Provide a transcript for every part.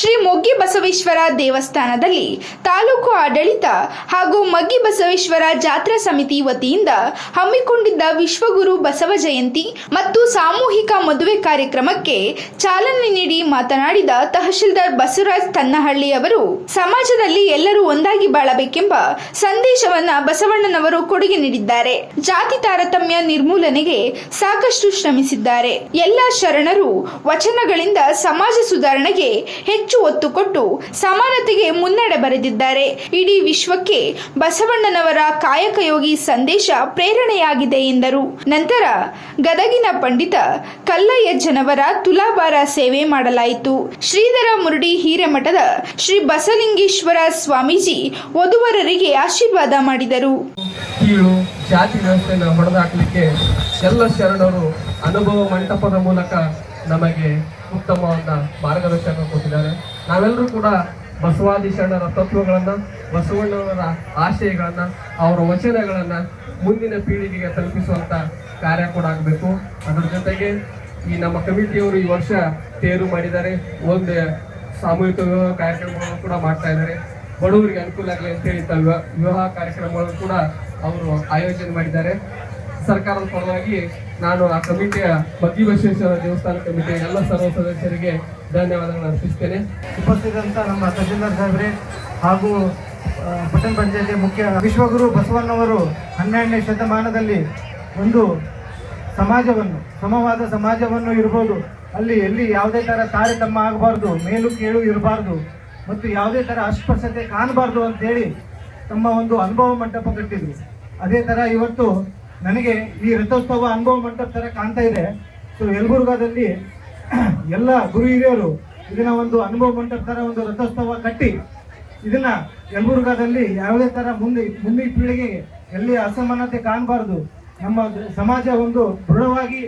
ಶ್ರೀ ಮೊಗ್ಗಿ ಬಸವೇಶ್ವರ ದೇವಸ್ಥಾನದಲ್ಲಿ ತಾಲೂಕು ಆಡಳಿತ ಹಾಗೂ ಮಗ್ಗಿ ಬಸವೇಶ್ವರ ಜಾತ್ರಾ ಸಮಿತಿ ವತಿಯಿಂದ ಹಮ್ಮಿಕೊಂಡಿದ್ದ ವಿಶ್ವಗುರು ಬಸವ ಜಯಂತಿ ಮತ್ತು ಸಾಮೂಹಿಕ ಮದುವೆ ಕಾರ್ಯಕ್ರಮಕ್ಕೆ ಚಾಲನೆ ನೀಡಿ ಮಾತನಾಡಿದ ತಹಶೀಲ್ದಾರ್ ಬಸವರಾಜ್ ತನ್ನಹಳ್ಳಿ ಅವರು, ಸಮಾಜದಲ್ಲಿ ಎಲ್ಲರೂ ಒಂದಾಗಿ ಬಾಳಬೇಕೆಂಬ ಸಂದೇಶವನ್ನ ಬಸವಣ್ಣನವರು ಕೊಡುಗೆ ನೀಡಿದ್ದಾರೆ. ಜಾತಿ ತಾರತಮ್ಯ ನಿರ್ಮೂಲನೆಗೆ ಸಾಕಷ್ಟು ಶ್ರಮಿಸಿದ್ದಾರೆ. ಎಲ್ಲ ಶರಣರು ವಚನಗಳಿಂದ ಸಮಾಜ ಸುಧಾರಣೆಗೆ ಹೆಚ್ಚು ಒತ್ತು ಕೊಟ್ಟು ಸಮಾನತೆಗೆ ಮುನ್ನಡೆ ಬರೆದಿದ್ದಾರೆ. ಇಡೀ ವಿಶ್ವಕ್ಕೆ ಬಸವಣ್ಣನವರ ಕಾಯಕಯೋಗಿ ಸಂದೇಶ ಪ್ರೇರಣೆಯಾಗಿದೆ ಎಂದರು. ನಂತರ ಗದಗಿನ ಪಂಡಿತ ಕಲ್ಲಯ್ಯಜ್ಜನವರ ತುಲಾಭಾರ ಸೇವೆ ಮಾಡಲಾಯಿತು. ಶ್ರೀಧರ ಮುರುಡಿ ಹಿರೇಮಠದ ಶ್ರೀ ಬಸಲಿಂಗೇಶ್ವರ ಸ್ವಾಮೀಜಿ ವಧುವರರಿಗೆ ಆಶೀರ್ವಾದ ಮಾಡಿದರು. ಜಾತಿ ವ್ಯವಸ್ಥೆಯನ್ನು ಹೊಡೆದಾಕಲಿಕ್ಕೆ ಎಲ್ಲ ಶರಣರು ಅನುಭವ ಮಂಟಪದ ಮೂಲಕ ನಮಗೆ ಉತ್ತಮವಾದ ಮಾರ್ಗದರ್ಶನ ಕೊಟ್ಟಿದ್ದಾರೆ. ನಾವೆಲ್ಲರೂ ಕೂಡ ಬಸವಾದಿ ಶರಣರ ತತ್ವಗಳನ್ನು ಬಸವಣ್ಣವರ ಆಶಯಗಳನ್ನು, ಅವರ ವಚನಗಳನ್ನು ಮುಂದಿನ ಪೀಳಿಗೆಗೆ ತಲುಪಿಸುವಂಥ ಕಾರ್ಯ ಕೂಡ ಆಗಬೇಕು. ಅದರ ಜೊತೆಗೆ ಈ ನಮ್ಮ ಕಮಿಟಿಯವರು ಈ ವರ್ಷ ತೇರು ಮಾಡಿದ್ದಾರೆ. ಒಂದು ಸಾಮೂಹಿಕ ವಿವಾಹ ಕಾರ್ಯಕ್ರಮಗಳನ್ನು ಕೂಡ ಮಾಡ್ತಾ ಇದ್ದಾರೆ. ಬಡವರಿಗೆ ಅನುಕೂಲ ಆಗಲಿ ಅಂತೇಳಿ ತ- ವಿವಾಹ ವಿವಾಹ ಕಾರ್ಯಕ್ರಮಗಳನ್ನು ಕೂಡ ಅವರು ಆಯೋಜನೆ ಮಾಡಿದ್ದಾರೆ. ಸರ್ಕಾರದ ಪರವಾಗಿ ನಾನು ಆ ಕಮಿಟಿಯ ಬಗ್ಗಿ ಬಸವೇಶ್ವರ ದೇವಸ್ಥಾನ ಕಮಿಟಿಯ ಎಲ್ಲ ಸರ್ವ ಸದಸ್ಯರಿಗೆ ಧನ್ಯವಾದಗಳನ್ನು ಅರ್ಪಿಸ್ತೇನೆ. ಉಪಸ್ಥಿತಂತ ನಮ್ಮ ತಹಶೀಲ್ದಾರ್ ಸಾಹೇಬ್ರೆ ಹಾಗೂ ಪಟ್ಟಣ ಪಂಚಾಯತಿ ಮುಖ್ಯ ವಿಶ್ವಗುರು ಬಸವಣ್ಣವರು ಹನ್ನೆರಡನೇ ಶತಮಾನದಲ್ಲಿ ಒಂದು ಸಮಾಜವನ್ನು, ಸಮವಾದ ಸಮಾಜವನ್ನು ಇರ್ಬೋದು. ಅಲ್ಲಿ ಎಲ್ಲಿ ಯಾವುದೇ ಥರ ತಾರತಮ್ಯ ಆಗಬಾರ್ದು, ಮೇಲು ಕೇಳು ಇರಬಾರ್ದು ಮತ್ತು ಯಾವುದೇ ಥರ ಅಸ್ಪೃಶ್ಯತೆ ಕಾಣಬಾರ್ದು ಅಂತೇಳಿ ತಮ್ಮ ಒಂದು ಅನುಭವ ಮಂಟಪ ಕಟ್ಟಿದ್ರು. ಅದೇ ಥರ ಇವತ್ತು ನನಗೆ ಈ ರಥೋತ್ಸವ ಅನುಭವ ಮಂಟಪ ಥರ ಕಾಣ್ತಾ ಇದೆ. ಸೊ ಯಲಬುರ್ಗಾದಲ್ಲಿ ಎಲ್ಲ ಗುರು ಹಿರಿಯರು ಇದನ್ನ ಒಂದು ಅನುಭವ ಮಂಟಪ ಥರ ಒಂದು ರಥೋತ್ಸವ ಕಟ್ಟಿ ಇದನ್ನ ಯಲಬುರ್ಗಾದಲ್ಲಿ ಯಾವುದೇ ಥರ ಮುಂದೆ, ಮುಂದಿನ ಪೀಳಿಗೆಗೆ ಎಲ್ಲಿ ಅಸಮಾನತೆ ಕಾಣಬಾರ್ದು. ನಮ್ಮ ಸಮಾಜ ಒಂದು ದೃಢವಾಗಿ,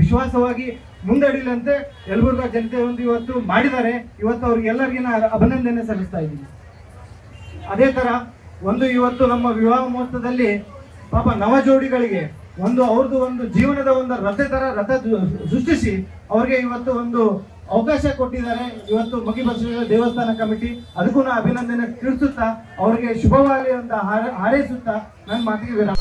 ವಿಶ್ವಾಸವಾಗಿ ಮುಂದಡಿಲಂತೆ ಯಲಬುರ್ಗಾ ಜನತೆ ಒಂದು ಇವತ್ತು ಮಾಡಿದ್ದಾರೆ. ಇವತ್ತು ಅವ್ರಿಗೆಲ್ಲರಿಗೂ ನಾನು ಅಭಿನಂದನೆ ಸಲ್ಲಿಸ್ತಾ ಇದ್ದೀನಿ. ಅದೇ ತರ ಒಂದು ಇವತ್ತು ನಮ್ಮ ವಿವಾಹ ಮಹೋತ್ಸವದಲ್ಲಿ ಪಾಪ ನವ ಜೋಡಿಗಳಿಗೆ ಒಂದು ಅವ್ರದ್ದು ಒಂದು ಜೀವನದ ಒಂದು ರಥ ತರ ರಥ ಸೃಷ್ಟಿಸಿ ಅವ್ರಿಗೆ ಇವತ್ತು ಒಂದು ಅವಕಾಶ ಕೊಟ್ಟಿದ್ದಾರೆ. ಇವತ್ತು ಮಗಿ ದೇವಸ್ಥಾನ ಕಮಿಟಿ ಅದಕ್ಕೂ ಅಭಿನಂದನೆ ತಿಳಿಸುತ್ತಾ, ಅವ್ರಿಗೆ ಶುಭವಾಗಲಿ ಅಂತ ಹಾರೈ- ಹಾರೈಸುತ್ತಾ ನನ್ನ ಮಾತಿಗೆ ವಿರಾಮ.